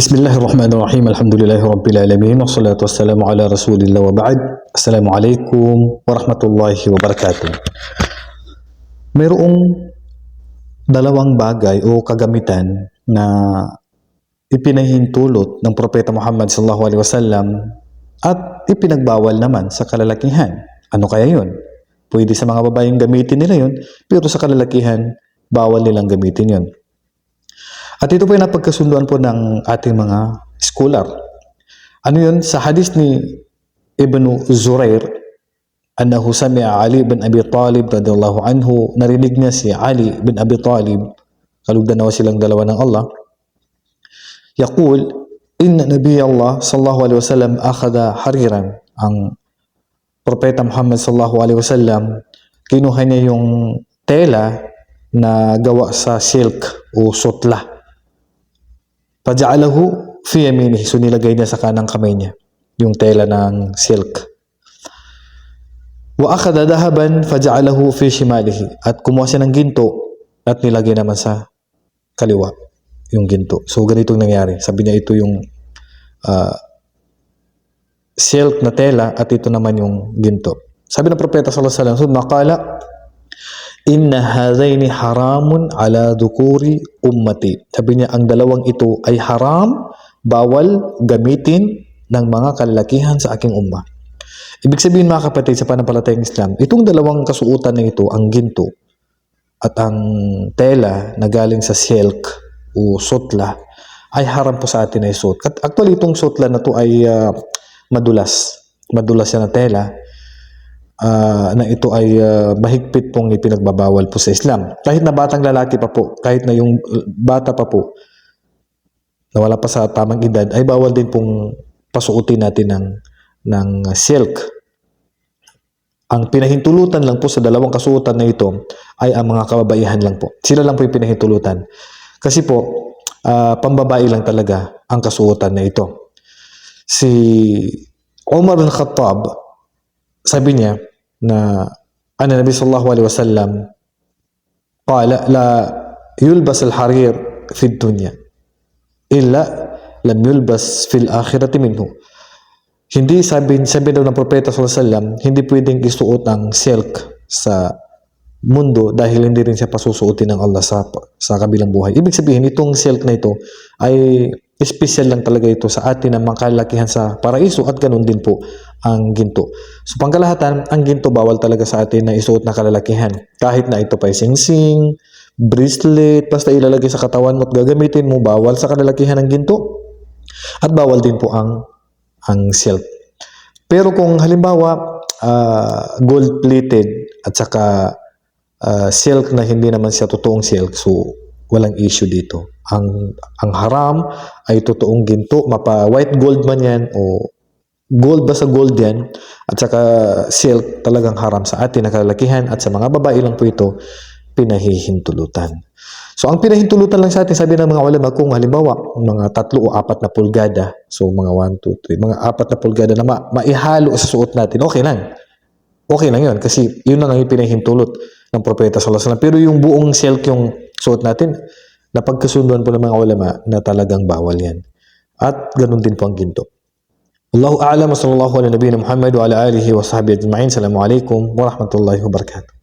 ബിസ്മില്ലാഹി റഹ്മാൻ റഹീം അലഹമുല്ലാഹി റബ്ബിൽ അലമീൻ വസ്സലാത്തു വസ്സലാമു അല റസൂലില്ല വബഅദ് അസ്സലാമു അലൈക്കും വറഹമത്തുല്ലാഹി wabarakatuh. Mayroong dalawang bagay o kagamitan na ipinahintulot ng Propeta Muhammad sallallahu alaihi wasallam at ipinagbawal naman sa kalalakihan. Ano kaya yun? Pwede sa mga babaeng gamitin nila yun, pero sa kalalakihan, bawal nilang gamitin yun. At ito po yung napagkasunduan po ng ating mga scholar. Ano yun? Sa hadis ni Ibn Zurair, annahu sami'a Ali bin Abi Talib radhiyallahu anhu, narinig niya si Ali bin Abi Talib, kalugdan nawa silang dalawa ng Allah, yaqul, inna Nabi Allah sallallahu alaihi wasallam akhada hariran, ang Propeta Muhammad sallallahu alaihi wasallam, kinuha niya yung tela na gawa sa silk o sutla. Paja'alahu fi yaminihi. So nilagay niya sa kanang kamay niya yung tela ng silk. Wa akhadha dahaban faja'alahu fi shimalihi. At kumuha siya ng ginto at nilagay naman sa kaliwa yung ginto. So ganitong nangyari. Sabi niya ito yung ah, silk na tela at ito naman yung ginto. Sabi ng propeta sallallahu alaihi wasallam, "Summa qala Inna hadaini haramun ala dukuri ummati. Sabi niya, ang dalawang ito ay haram, bawal gamitin ng mga kalalakihan sa aking umma. Ibig sabihin mga kapatid sa panampalatayang Islam, itong dalawang kasuotan na ito, ang ginto at ang tela na galing sa silk o sutla, ay haram po sa atin na isuot. At actually, itong sutla na to ay ah, madulas. Madulas yan na tela ah, na ito ay ah, mahigpit pong ipinagbabawal po sa Islam. Kahit na batang lalaki pa po, kahit na yung uh, bata pa po, na wala pa sa tamang edad, ay bawal din pong pasuotin natin ng, ng silk. Ang pinahintulutan lang po sa dalawang kasuotan na ito ay ang mga kababaihan lang po. Sila lang po yung pinahintulutan. Kasi po, ah, pambabae lang talaga ang kasuotan na ito. Si Umar bin Khattab, sabi niya na ano Nabi sallallahu alaihi wasallam qala la yulbas al-harir fi dunya illa lam yulbas fil akhirati minhu hindi sabi sabi daw ng propeta sallallahu hindi pwedeng isuot ang silk sa mundo dahil hindi rin siya pasusuotin ng Allah sa sa kabilang buhay. Ibig sabihin itong silk na ito ay special lang talaga ito sa atin na makalakihan sa paraiso at ganun din po ang ginto. So pangkalahatan, ang ginto bawal talaga sa atin na isuot na kalalakihan. Kahit na ito pa ay singsing, bracelet, basta ilalagay sa katawan mo at gagamitin mo, bawal sa kalalakihan ng ginto. At bawal din po ang ang silk. Pero kung halimbawa ah, gold-plated at saka ah, silk na hindi naman siya totoong silk, so walang issue dito. Ang ang haram ay totoong ginto, mapa white gold man yan o gold ba sa gold yan at saka silk talagang haram sa atin na kalalakihan at sa mga babae lang po ito pinahihintulutan. So ang pinahintulutan lang sa atin sabi ng mga ulama kung halimbawa mga tatlo o apat na pulgada so mga 1, 2, 3 mga apat na pulgada na ma- maihalo sa suot natin okay lang. Okay lang yun kasi yun lang ang pinahintulot ng propeta sallallahu alaihi wasallam. Pero yung buong silk yung suot natin napagkasunduan po ng mga ulama na talagang bawal yan. At ganun din po ang ginto. Allahu a'lam wa sallallahu ala nabiyina Muhammad wa ala alihi wa sahbihi ajma'in. Assalamu alaikum wa rahmatullahi wa barakatuh.